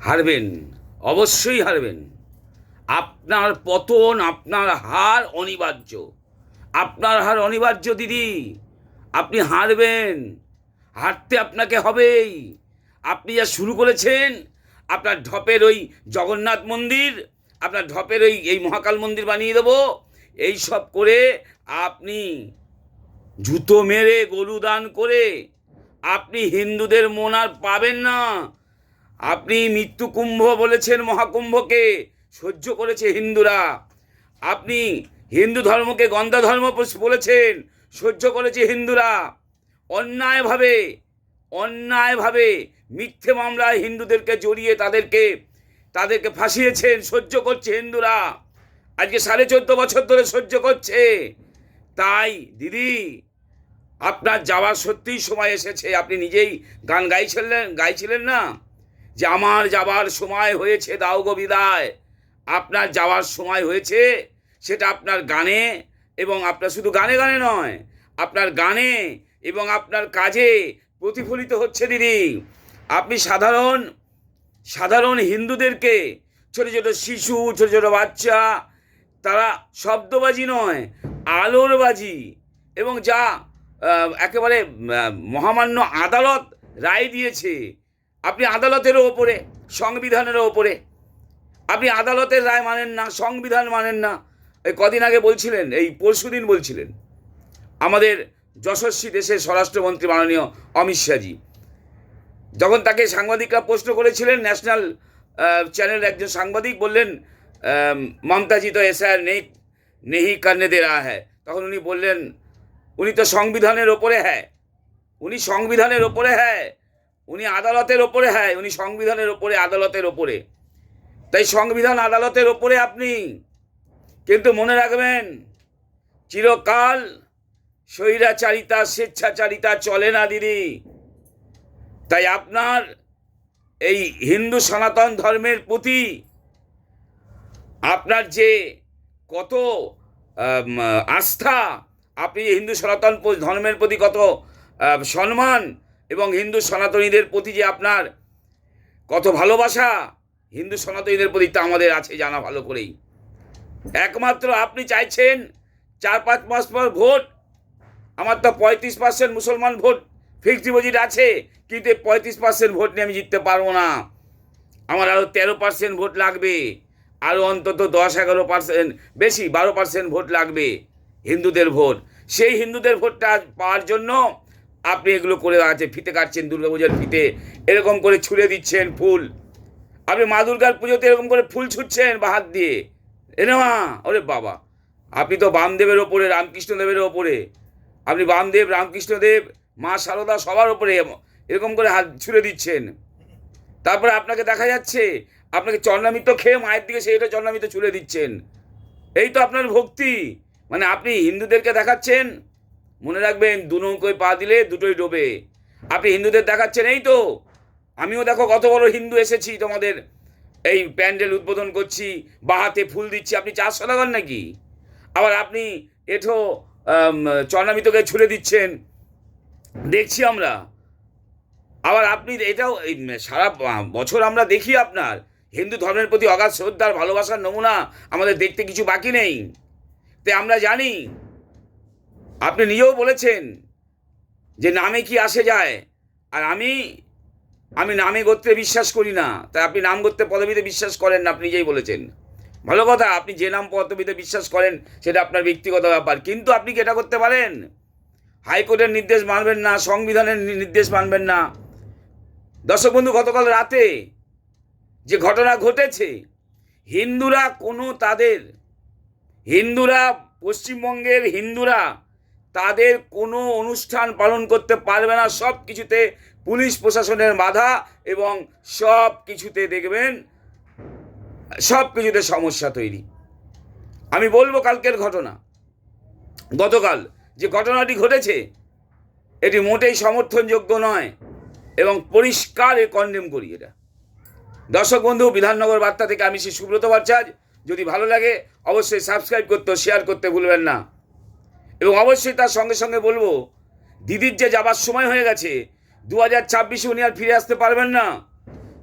হারবেন, অবশ্যই হারবেন। আপনার পতন, আপনার হার অনিবার্য। আপনার হার অনিবার্য, দিদি। আপনি হারবেন। হারতে আপনাকে হবেই। আপনি যা শুরু করেছেন, আপনার ঢপের ওই জগন্নাথ মন্দির, আপনার ঢপের ওই, এই মহাকাল মন্দির বানিয়ে দেবো। এই সব করে আপনি জুতো মেরে গরু দান করে আপনি হিন্দুদের মন আর পাবেন না। আপনি মৃত্যু কুম্ভ বলেছেন মহাকুম্ভকে, সহ্য করেছে হিন্দুরা। আপনি হিন্দু ধর্মকে গন্ধা ধর্ম বলেছেন, সহ্য করেছে হিন্দুরা। অন্যায়ভাবে অন্যায়ভাবে মিথ্যে মামলায় হিন্দুদেরকে জড়িয়ে তাদেরকে তাদেরকে ফাঁসিয়েছেন, সহ্য করছে হিন্দুরা। আজকে সাড়ে চোদ্দ বছর ধরে সহ্য করছে। তাই, দিদি, আপনার যাওয়ার সত্যিই সময় এসেছে। আপনি নিজেই গান গাইছিলেন গাইছিলেন না? যে আমার যাবার সময় হয়েছে, দাও গো বিদায়। আপনার যাওয়ার সময় হয়েছে, সেটা আপনার গানে এবং আপনার শুধু গানে গানে নয়, আপনার গানে এবং আপনার কাজে প্রতিফলিত হচ্ছে দিদি। আপনি সাধারণ সাধারণ হিন্দুদেরকে, ছোট ছোট শিশু, ছোট ছোট বাচ্চা, তারা শব্দবাজি নয় আলোর বাজি এবং যা একেবারে মহামান্য আদালত রায় দিয়েছে আপনি আদালতেরও ওপরে সংবিধানেরও ওপরে। আপনি আদালতের রায় মানেন না, সংবিধান মানেন না। এই কদিন আগে বলছিলেন, এই পরশুদিন বলছিলেন, আমাদের যশস্বী দেশের স্বরাষ্ট্রমন্ত্রী মাননীয় অমিত শাহজি। যখন তাকে সাংবাদিকরা প্রশ্ন করেছিলেন, ন্যাশনাল চ্যানেল একজন সাংবাদিক বললেন মমতাজি তো এসআর নেই নেহি করনে দে রা হ্যায়। তখন উনি বললেন, উনি তো সংবিধানের ওপরে হ্যায়। উনি সংবিধানের ওপরে হ্যায়। উনি আদালতের ওপরে হ্যায় উনি সংবিধানের ওপরে, আদালতের ওপরে। তাই সংবিধান আদালতের ওপরে আপনি। কিন্তু মনে রাখবেন, চিরকাল স্বৈরাচারিতা, স্বেচ্ছাচারিতা চলে না দিদি। তাই আপনার এই হিন্দু সনাতন ধর্মের প্রতি আপনার যে কত আস্থা, আপনি হিন্দু সনাতন ধর্মের প্রতি কত সম্মান এবং হিন্দু সনাতনীদের প্রতি যে আপনার কত ভালোবাসা, হিন্দু সনাতনীদের প্রতি তা আমাদের আছে জানা ভালো করেই। একমাত্র আপনি চাইছেন চার পাঁচ মাস পর ভোট, আমার তো পঁয়ত্রিশ পার্সেন্ট মুসলমান ভোট ফিক্সড ডিপোজিট আছে, কিন্তু এই পঁয়ত্রিশ পার্সেন্ট ভোট নিয়ে আমি জিততে পারব না। আমার আরও তেরো পার্সেন্ট ভোট লাগবে আরও অন্তত দশ এগারো পার্সেন্ট, বেশি বারো পার্সেন্ট ভোট লাগবে হিন্দুদের ভোট। সেই হিন্দুদের ভোটটা পাওয়ার জন্য আপনি এগুলো করে আছে, ফিতে কাটছেন, দুর্গাপূজার ফিতে। এরকম করে ছুঁড়ে দিচ্ছেন ফুল। আপনি মা দুর্গার পুজোতে এরকম করে ফুল ছুটছেন বা হাত দিয়ে। এনে মা, ওরে বাবা। আপনি তো বামদেবের ওপরে, রামকৃষ্ণদেবের ওপরে। আপনি বামদেব, রামকৃষ্ণদেব, মা সারদা সবার ওপরে এরকম করে হাত ছুঁড়ে দিচ্ছেন। তারপরে আপনাকে দেখা যাচ্ছে, আপনাকে চন্দ্রামিত খেয়ে মায়ের দিকে সেইটা চন্দ্রামিত ছুঁড়ে দিচ্ছেন। এই তো আপনার ভক্তি। মানে আপনি হিন্দুদেরকে দেখাচ্ছেন মনে রাখবেন, দু নৌকোয় পা দিলে দুটোই ডোবে। আপনি হিন্দুদের দেখাচ্ছেন, এই তো। আমিও দেখো কত বড় হিন্দু এসেছি তোমাদের। এই প্যান্ডেল উদ্বোধন করছি, বা হাতে ফুল দিচ্ছি। আপনি চার সদাগর নাকি? আবার আপনি এঠো চন্দ্রামিতকে ছুঁড়ে দিচ্ছেন। দেখছি আমরা। আবার আপনি এটাও সারা বছর আমরা দেখি আপনার। হিন্দু ধর্মের প্রতি অগাধ শ্রদ্ধার, ভালোবাসার নমুনা আমাদের দেখতে কিছু বাকি নেই। তাই আমরা জানি আপনি নিজেও বলেছেন যে নামে কি আসে যায়। আর আমি আমি নামে গোত্রে বিশ্বাস করি না। তাই আপনি নাম গোত্রে পদবিতে বিশ্বাস করেন না, আপনি নিজেই বলেছেন। ভালো কথা, আপনি যে নাম পদবিতে বিশ্বাস করেন, সেটা আপনার ব্যক্তিগত ব্যাপার। কিন্তু আপনি কি এটা করতে পারেন? হাইকোর্টের নির্দেশ মানবেন না, সংবিধানের নির্দেশ মানবেন না। দর্শক বন্ধু, গতকাল রাতে যে ঘটনা ঘটেছে, হিন্দুরা কোনো তাদের, হিন্দুরা পশ্চিমবঙ্গের হিন্দুরা তাদের কোনো অনুষ্ঠান পালন করতে পারবে না, সব কিছুতে পুলিশ প্রশাসনের বাধা এবং সব কিছুতে দেখবেন, সব কিছুতে সমস্যা তৈরি। আমি বলব কালকের ঘটনা। গতকাল যে ঘটনাটি ঘটেছে, এটি মোটেই সমর্থনযোগ্য নয় এবং পরিষ্কার এ কন্ডেম করি এটা দর্শক বন্ধু, বিধাননগর বার্তা থেকে আমি শ্রী সুব্রত ভট্টাচার্য। যদি ভালো লাগে, অবশ্যই সাবস্ক্রাইব করতে শেয়ার করতে ভুলবেন না। এবং অবশ্যই তার সঙ্গে সঙ্গে বলব, দিদির যে যাবার সময় হয়ে গেছে দু হাজার ছাব্বিশে উনি আর ফিরে আসতে পারবেন না।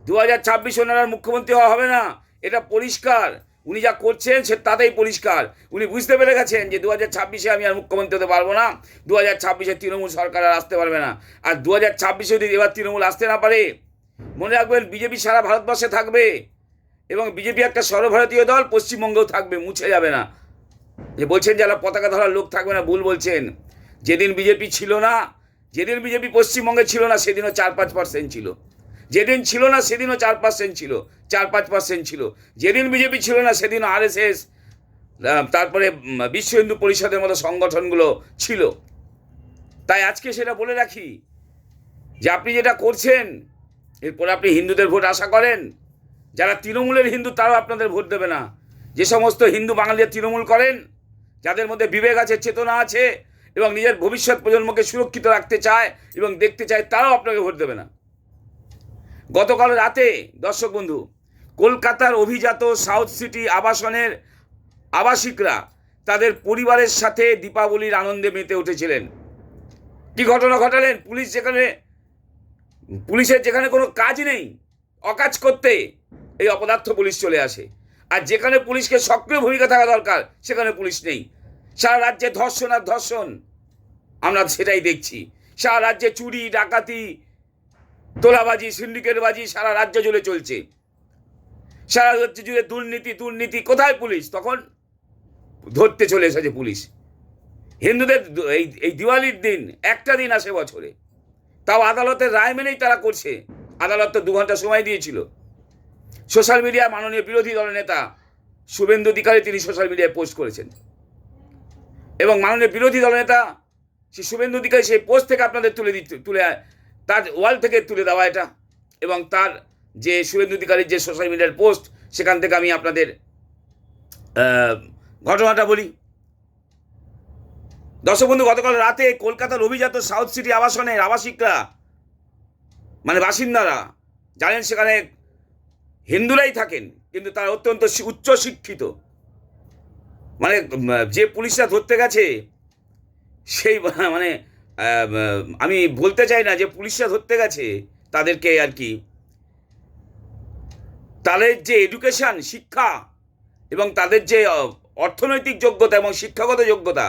দু হাজার ছাব্বিশে ওনার আর মুখ্যমন্ত্রী হওয়া হবে না। এটা পরিষ্কার। উনি যা করছেন সে তাতেই পরিষ্কার। উনি বুঝতে পেরে গেছেন যে দু হাজার ছাব্বিশে আমি আর মুখ্যমন্ত্রী হতে পারব না। দু হাজার ছাব্বিশে তৃণমূল সরকার আর আসতে পারবে না। আর দু হাজার ছাব্বিশে যদি এবার তৃণমূল আসতে না পারে, মনে রাখবেন বিজেপি সারা ভারতবর্ষে থাকবে। এবং বিজেপি একটা সর্বভারতীয় দল, পশ্চিমবঙ্গেও থাকবে, মুছে যাবে না। যে বলছেন যারা পতাকা ধরার লোক থাকবে না, ভুল বলছেন। যেদিন বিজেপি ছিল না, যেদিন বিজেপি পশ্চিমবঙ্গে ছিল না, সেদিনও চার পাঁচ পার্সেন্ট ছিল। যেদিন ছিল না, সেদিনও চার পার্সেন্ট ছিল, চার পাঁচ পার্সেন্ট ছিল। যেদিন বিজেপি ছিল না সেদিন আরএসএস তারপরে বিশ্ব হিন্দু পরিষদের মতো সংগঠনগুলো ছিল। তাই আজকে সেটা বলে রাখি যে আপনি যেটা করছেন, এরপরে আপনি হিন্দুদের ভোট আশা করেন, যারা তৃণমূলের হিন্দু তারাও আপনাদের ভোট দেবে না। যে সমস্ত হিন্দু বাঙালিরা তৃণমূল করেন, যাদের মধ্যে বিবেক আছে, চেতনা আছে, এবং নিজের ভবিষ্যৎ প্রজন্মকে সুরক্ষিত রাখতে চায় এবং দেখতে চায়, তারাও আপনাকে ভোট দেবে না। গতকাল রাতে, দর্শক বন্ধু, কলকাতার অভিজাত সাউথ সিটি আবাসনের আবাসিকরা তাদের পরিবারের সাথে দীপাবলির আনন্দে মেতে উঠেছিলেন। কি ঘটনা ঘটালেন? পুলিশ যেখানে, পুলিশের যেখানে কোনো কাজ নেই, অকাজ করতে এই অপদার্থ পুলিশ চলে আসে। আর যেখানে পুলিশকে সক্রিয় ভূমিকা থাকা দরকার, সেখানে পুলিশ নেই। সারা রাজ্যে ধর্ষণ আর ধর্ষণ, আমরা সেটাই দেখছি। সারা রাজ্যে চুরি, ডাকাতি, তোলাবাজি, সিন্ডিকেটবাজি সারা রাজ্য জুড়ে চলছে। সারা রাজ্য জুড়ে দুর্নীতি দুর্নীতি, কোথায় পুলিশ? তখন ধরতে চলে এসেছে পুলিশ। হিন্দুদের এই এই দিওয়ালির দিন, একটা দিন আসে বছরে। তাও আদালতের রায় মেনেই তারা করছে। আদালত তো দু ঘণ্টা সময় দিয়েছিল। সোশ্যাল মিডিয়া মাননীয় বিরোধী দলের নেতা শুভেন্দু অধিকারী তিনি সোশ্যাল মিডিয়ায় পোস্ট করেছেন। এবং মাননীয় বিরোধী দলনেতা সেই শুভেন্দু অধিকারী সেই পোস্ট থেকে আপনাদের তুলে দিতে, তুলে তার ওয়াল থেকে তুলে দেওয়া এটা। এবং তার যে শুভেন্দু অধিকারীর যে সোশ্যাল মিডিয়ার পোস্ট, সেখান থেকে আমি আপনাদের ঘটনাটা বলি। দর্শক বন্ধু, গতকাল রাতে কলকাতার অভিজাত সাউথ সিটি আবাসনের আবাসিকরা মানে বাসিন্দারা, জানেন সেখানে হিন্দুরাই থাকেন, কিন্তু তারা অত্যন্ত উচ্চ শিক্ষিত। মানে যে পুলিশরা ধরতে গেছে, সেই মানে আমি বলতে চাই না যে পুলিশরা ধরতে গেছে, তাদেরকে আর কি। তাদের যে এডুকেশন শিক্ষা এবং তাদের যে অর্থনৈতিক যোগ্যতা এবং শিক্ষাগত যোগ্যতা,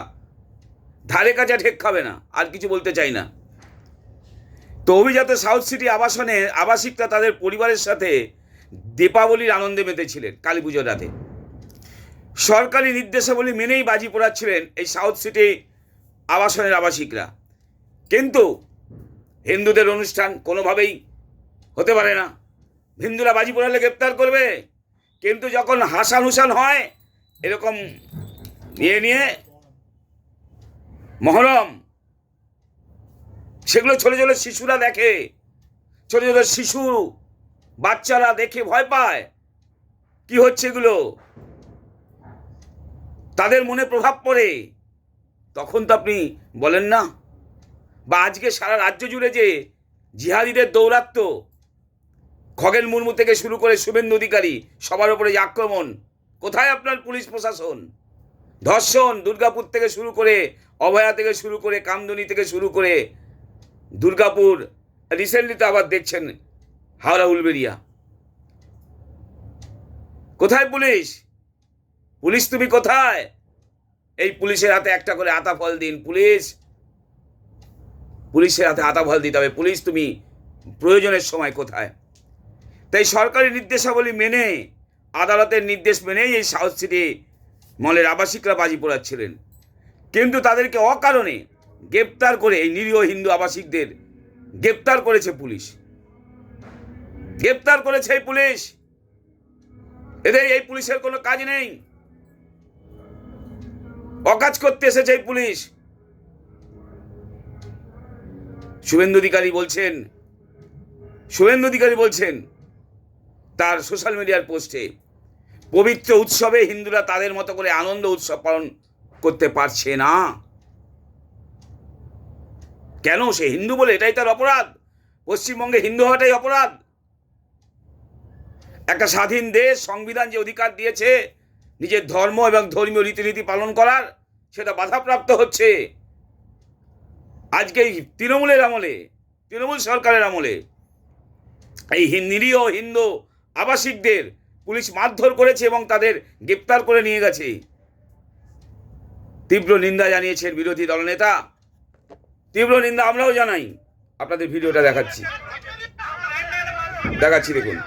ধারে কাছে ঠেক খাবে না, আর কিছু বলতে চাই না। তো অভিজাত সাউথ সিটি আবাসনে, আবাসিকরা তাদের পরিবারের সাথে দীপাবলির আনন্দে মেতেছিলেন কালী পুজোর রাতে। সরকারি নির্দেশাবলী মেনেই বাজি পোড়াচ্ছিলেন এই সাউথ সিটি আবাসনের আবাসিকরা। কিন্তু হিন্দুদের অনুষ্ঠান কোনোভাবেই হতে পারে না। হিন্দুরা বাজি পোড়ালে গ্রেপ্তার করবে। কিন্তু যখন হাসান হুসান হয়, এরকম নিয়ে নিয়ে মহরম, সেগুলো ছোটো ছোটো শিশুরা দেখে। ছোটো ছোটো শিশু বাচ্চারা দেখে ভয় পায়। কি হচ্ছে এগুলো? তাদের মনে প্রভাব পড়ে। তখন তো আপনি বলেন না। বা আজকে সারা রাজ্য জুড়ে যে জিহাদিদের দৌরাত্ম খগেন মুর্মু থেকে শুরু করে শুভেন্দু অধিকারী, সবার উপরে যে আক্রমণ, কোথায় আপনার পুলিশ প্রশাসন? ধর্ষণ, দুর্গাপুর থেকে শুরু করে অভয়া থেকে শুরু করে কামদুনি থেকে শুরু করে দুর্গাপুর রিসেন্টলি তো আবার দেখছেন হাওড়া উলবেরিয়া কোথায় পুলিশ? পুলিশ তুমি কোথায়? এই পুলিশের হাতে একটা করে আতা ফল দিন, পুলিশ। পুলিশের হাতে আতা ফল দিতে হবে, পুলিশ তুমি প্রয়োজনের সময় কোথায়? তাই সরকারি নির্দেশাবলী মেনে, আদালতের নির্দেশ মেনেই এই সাউথ সিটি মলের আবাসিকরা বাজি পোড়াচ্ছিলেন। কিন্তু তাদেরকে অকারণে গ্রেপ্তার করে এই নিরীহ হিন্দু আবাসিকদের গ্রেপ্তার করেছে পুলিশ। গ্রেপ্তার করেছে এই পুলিশ। এদের এই পুলিশের কোনো কাজ নেই। অকাজ করতে এসেছে এই পুলিশ। শুভেন্দু অধিকারী বলছেন, শুভেন্দু অধিকারী বলছেন, তার সোশ্যাল মিডিয়ার পোস্টে, পবিত্র উৎসবে হিন্দুরা তাদের মতো করে আনন্দ উৎসব পালন করতে পারছে না। কেন সে হিন্দু বলে এটাই তার অপরাধ? পশ্চিমবঙ্গে হিন্দু হওয়াটাই অপরাধ? একটা স্বাধীন দেশ, সংবিধান যে অধিকার দিয়েছে, নিজের ধর্ম এবং ধর্মীয় রীতিনীতি পালন করার, সেটা বাধাপ্রাপ্ত হচ্ছে। আজকে তৃণমূলের আমলে, তৃণমূল সরকারের আমলে, এই নিরীহ হিন্দু আবাসিকদের পুলিশ মারধর করেছে এবং তাদের গ্রেপ্তার করে নিয়ে গেছে। তীব্র নিন্দা জানিয়েছেন বিরোধী দলনেতা। তীব্র নিন্দা আমরাও জানাই। আপনাদের ভিডিওটা দেখাচ্ছি। দেখাচ্ছি দেখুন।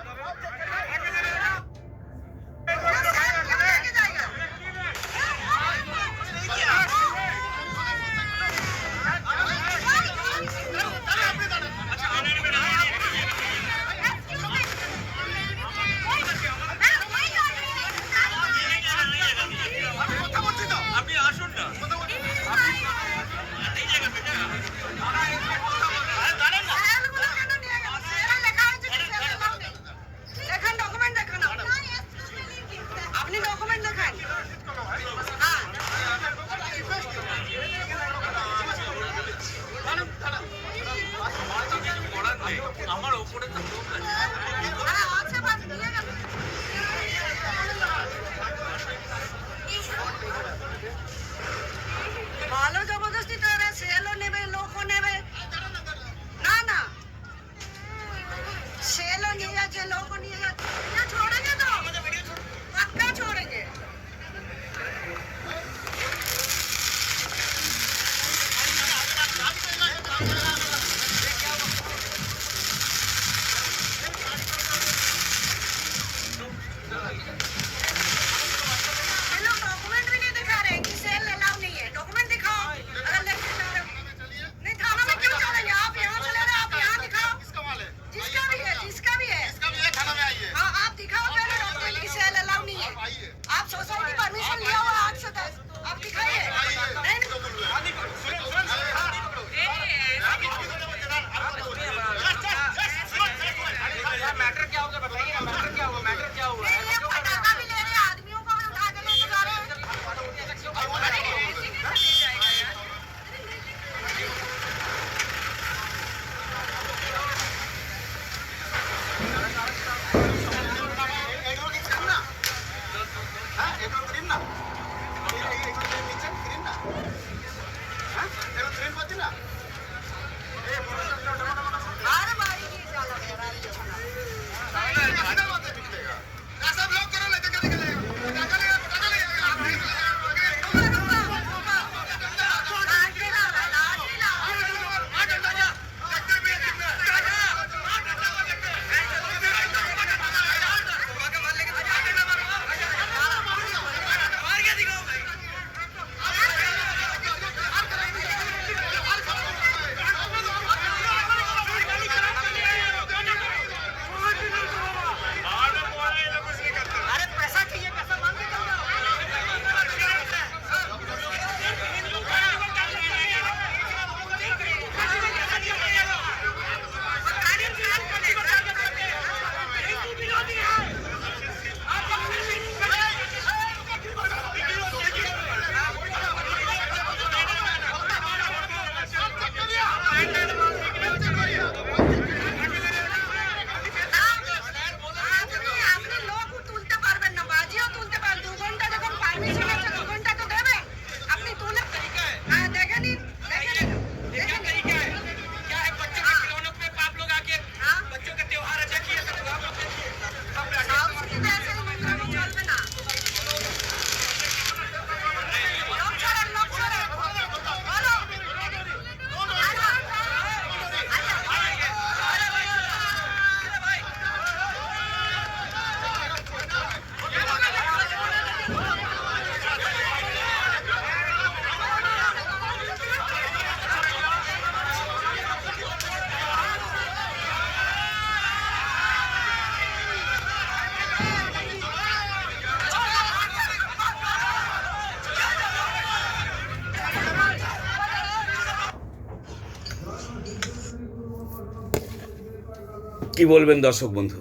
কি বলবেন দর্শক বন্ধু?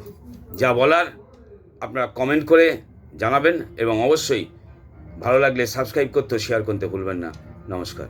যা বলার আপনারা কমেন্ট করে জানাবেন এবং অবশ্যই ভালো লাগলে সাবস্ক্রাইব করতে শেয়ার করতে ভুলবেন না। নমস্কার।